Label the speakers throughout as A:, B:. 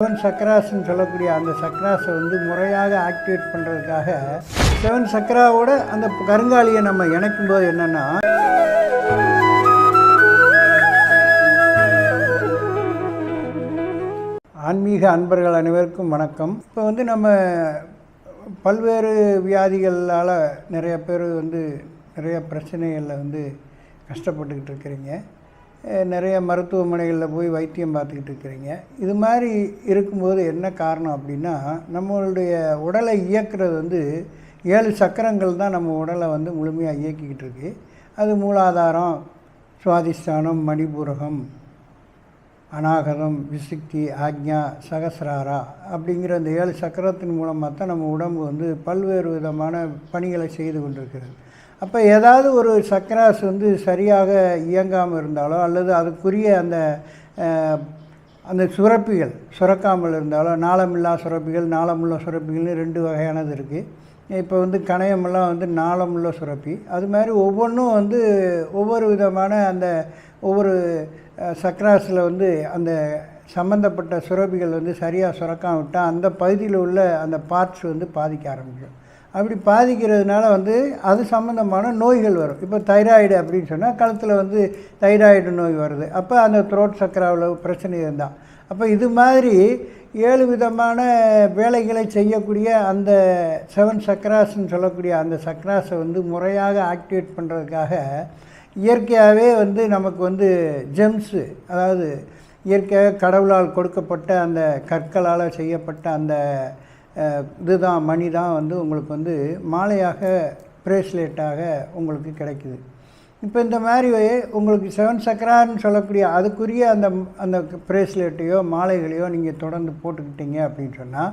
A: Seven சக்ராஸ்ன்னு சொல்லக்கூடிய அந்த சக்கராஸை வந்து முறையாக ஆக்டிவேட் பண்ணுறதுக்காக செவன் சக்கராவோட அந்த கருங்காலியை நம்ம இணைக்கும் போது என்னென்னா ஆன்மீக அன்பர்கள் அனைவருக்கும் வணக்கம். இப்போ வந்து நம்ம பல்வேறு வியாதிகளால் நிறைய பேர் வந்து நிறைய பிரச்சனைகளில் வந்து கஷ்டப்பட்டுக்கிட்டு இருக்கிறீங்க. நிறைய மருத்துவமனைகளில் போய் வைத்தியம் பார்த்துக்கிட்டு இருக்கிறீங்க. இது மாதிரி இருக்கும்போது என்ன காரணம் அப்படின்னா நம்மளுடைய உடலை இயக்கிறது வந்து ஏழு சக்கரங்கள் தான் நம்ம உடலை வந்து முழுமையாக இயக்கிக்கிட்டு இருக்கு. அது மூலாதாரம் சுவாதிஷ்டானம் மணிபூரகம் அநாகதம் விசுக்தி ஆக்ஞா சகசிராரா அப்படிங்கிற அந்த ஏழு சக்கரத்தின் மூலமாக தான் நம்ம உடம்பு வந்து பல்வேறு விதமான பணிகளை செய்து கொண்டிருக்கிறது. அப்போ ஏதாவது ஒரு சக்கராஸ் வந்து சரியாக இயங்காமல் இருந்தாலோ அல்லது அதுக்குரிய அந்த அந்த சுரப்பிகள் சுரக்காமல் இருந்தாலோ நாளமில்லா சுரப்பிகள் நாளமுள்ள சுரப்பிகள்னு ரெண்டு வகையானது இருக்குது இப்போ வந்து கணையமெல்லாம் வந்து நாளமுள்ள சுரப்பி. அது மாதிரி ஒவ்வொன்றும் வந்து ஒவ்வொரு விதமான அந்த ஒவ்வொரு சக்கராஸில் வந்து அந்த சம்மந்தப்பட்ட சுரப்பிகள் வந்து சரியாக சுரக்காம விட்டால் அந்த பகுதியில் உள்ள அந்த பார்ட்ஸ் வந்து பாதிக்க ஆரம்பிக்கும் அப்படி பாதிக்கிறதுனால வந்து அது சம்மந்தமான நோய்கள் வரும். இப்போ தைராய்டு அப்படின்னு சொன்னால் கழுத்தில் வந்து தைராய்டு நோய் வருது. அப்போ அந்த த்ரோட் சக்கராவில் பிரச்சனை இருந்தால் அப்போ இது மாதிரி ஏழு விதமான வேலைகளை செய்யக்கூடிய அந்த செவன் சக்ராஸ்ன்னு சொல்லக்கூடிய அந்த சக்ராஸை வந்து முறையாக ஆக்டிவேட் பண்ணுறதுக்காக இயற்கையாகவே வந்து நமக்கு வந்து ஜெம்ஸு அதாவது இயற்கையாக கடவுளால் கொடுக்கப்பட்ட அந்த கற்களால் செய்யப்பட்ட அந்த இதுதான் மணி தான் வந்து உங்களுக்கு வந்து மாலையாக பிரேஸ்லெட்டாக உங்களுக்கு கிடைக்குது. இப்போ இந்த மாதிரி உங்களுக்கு செவன் சக்கரான்னு சொல்லக்கூடிய அதுக்குரிய அந்த அந்த பிரேஸ்லெட்டையோ மாலைகளையோ நீங்கள் தொடர்ந்து போட்டுக்கிட்டீங்க அப்படின்னு சொன்னால்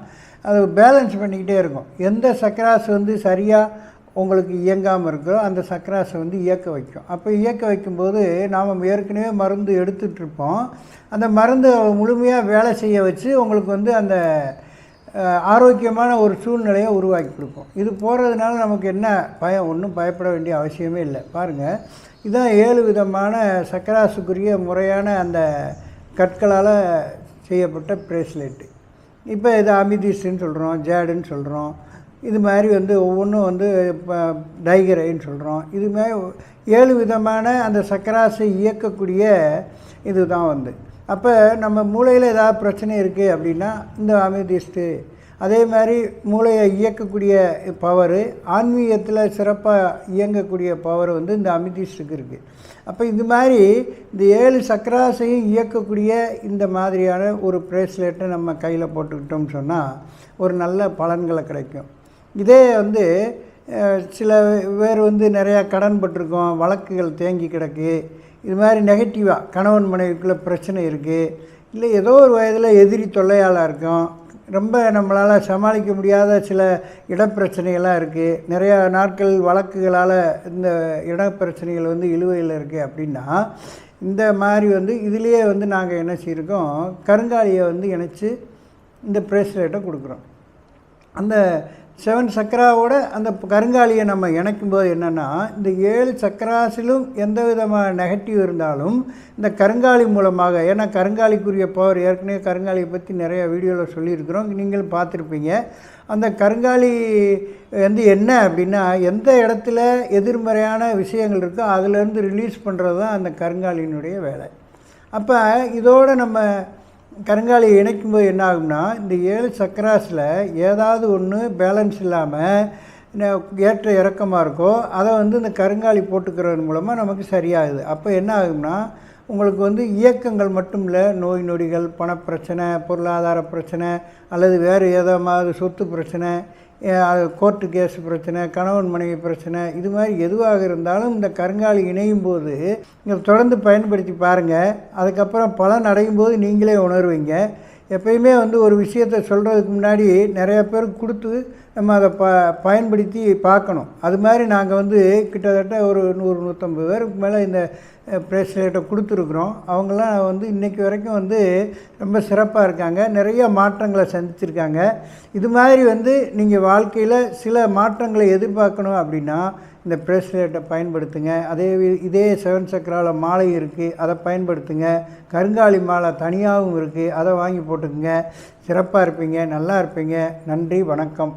A: அது பேலன்ஸ் பண்ணிக்கிட்டே இருக்கும். எந்த சக்கராஸ் வந்து சரியாக உங்களுக்கு இயங்காமல் இருக்கோ அந்த சக்கராஸை வந்து இயக்க வைக்கும். அப்போ இயக்க வைக்கும்போது நாம் ஏற்கனவே மருந்து எடுத்துகிட்டு இருப்போம். அந்த மருந்து முழுமையாக வேலை செய்ய வச்சு உங்களுக்கு வந்து அந்த ஆரோக்கியமான ஒரு சூழ்நிலையை உருவாக்கி கொடுப்போம் இது போகிறதுனால நமக்கு என்ன பயம்? ஒன்றும் பயப்பட வேண்டிய அவசியமே இல்லை. பாருங்கள் இதான் ஏழு விதமான சக்கராசுக்குரிய முறையான அந்த கற்களால் செய்யப்பட்ட பிரேஸ்லெட்டு இப்போ இது அமிதிஸ்ன்னு சொல்கிறோம் ஜேடுன்னு சொல்கிறோம் இது மாதிரி வந்து ஒவ்வொன்றும் வந்து இப்போ டைகரைன்னு சொல்கிறோம் இது மாதிரி ஏழு விதமான அந்த சக்கராசை இயக்கக்கூடிய இது தான் வந்து. அப்போ நம்ம மூளையில் ஏதாவது பிரச்சனை இருக்குது அப்படின்னா இந்த அமிதிஸ்ட்டு அதே மாதிரி மூளையை இயக்கக்கூடிய பவரு ஆன்மீகத்தில் சிறப்பாக இயங்கக்கூடிய பவர் வந்து இந்த அமிதிஸ்டுக்கு இருக்குது அப்போ இது மாதிரி இந்த ஏழு சக்கராசையும் இயக்கக்கூடிய இந்த மாதிரியான ஒரு பிரேஸ்லெட்டை நம்ம கையில் போட்டுக்கிட்டோம்னு சொன்னால் ஒரு நல்ல பலன்களை கிடைக்கும். இதே வந்து சில பேர் வந்து நிறையா கடன் பட்டிருக்கோம் வழக்குகள் தேங்கி கிடக்கு. இது மாதிரி நெகட்டிவாக கணவன் மனைவிக்குள்ளே பிரச்சனை இருக்குது இல்லை ஏதோ ஒரு வயதில் எதிரி தொல்லையாளாக இருக்கும். ரொம்ப நம்மளால் சமாளிக்க முடியாத சில இடப்பிரச்சனைகள்லாம் இருக்குது நிறையா நாட்கள் வழக்குகளால் இந்த இடப்பிரச்சனைகள் வந்து இழுவையில் இருக்குது அப்படின்னா இந்த மாதிரி வந்து இதுலேயே வந்து நாங்கள் என்ன செய்யிருக்கோம் கருங்காலியை வந்து இணைச்சி இந்த பிரேஸ்லெட்டை கொடுக்குறோம். அந்த செவன் சக்கராவோட அந்த கருங்காலியை நம்ம இணைக்கும் போது என்னென்னா இந்த ஏழு சக்கராசிலும் எந்த விதமான நெகட்டிவ் இருந்தாலும் இந்த கருங்காலி மூலமாக ஏன்னா கருங்காலிக்குரிய பவர் ஏற்கனவே கருங்காலியை பற்றி நிறைய வீடியோவில் சொல்லியிருக்கிறோம் நீங்களும் பார்த்துருப்பீங்க. அந்த கருங்காலி வந்து என்ன அப்படின்னா எந்த இடத்துல எதிர்மறையான விஷயங்கள் இருக்கோ அதுலேருந்து ரிலீஸ் பண்ணுறது தான் அந்த கருங்காலியினுடைய வேலை. அப்போ இதோடு நம்ம கருங்காலியை இணைக்கும்போது என்ன ஆகும்னா இந்த ஏழு சக்கராஸில் ஏதாவது ஒன்று பேலன்ஸ் இல்லாமல் ஏற்ற இறக்கமாக இருக்கோ அதை வந்து இந்த கருங்காலி போட்டுக்கிறது மூலமாக நமக்கு சரியாகுது. அப்போ என்ன ஆகும்னா உங்களுக்கு வந்து இயக்கங்கள் மட்டும் இல்லை நோய் நொடிகள் பணப்பிரச்சனை பொருளாதார பிரச்சனை அல்லது வேறு ஏதாவது சொத்து பிரச்சனை அது கோர்ட்டு கேஸ் பிரச்சனை கணவன் மனைவி பிரச்சனை இது மாதிரி எதுவாக இருந்தாலும் இந்த கருங்காலி இணையும் போது நீங்கள் தொடர்ந்து பயன்படுத்தி பாருங்கள் அதுக்கப்புறம் பலன் அடையும் போது நீங்களே உணர்வீங்க. எப்பயுமே வந்து ஒரு விஷயத்தை சொல்கிறதுக்கு முன்னாடி நிறைய பேர் கொடுத்து நம்ம அதை ப பயன்படுத்தி பார்க்கணும். அது மாதிரி நாங்கள் வந்து கிட்டத்தட்ட ஒரு நூறு நூற்றம்பது பேருக்கு மேலே இந்த ப்ரேஸ்லேட்டை கொடுத்துருக்குறோம். அவங்களாம் வந்து இன்றைக்கி வரைக்கும் வந்து ரொம்ப சிறப்பாக இருக்காங்க. நிறைய மாற்றங்களை சந்திச்சிருக்காங்க. இது மாதிரி வந்து நீங்கள் வாழ்க்கையில் சில மாற்றங்களை எதிர்பார்க்கணும் அப்படின்னா இந்த ப்ரேஸ்லேட்டை பயன்படுத்துங்க. அதே இதே செவன் சக்கரால மாலை இருக்குது அதை பயன்படுத்துங்க. கருங்காலி மாலை தனியாகவும் இருக்குது அதை வாங்கி போட்டுக்குங்க. சிறப்பாக இருப்பீங்க நல்லா இருப்பீங்க. நன்றி வணக்கம்.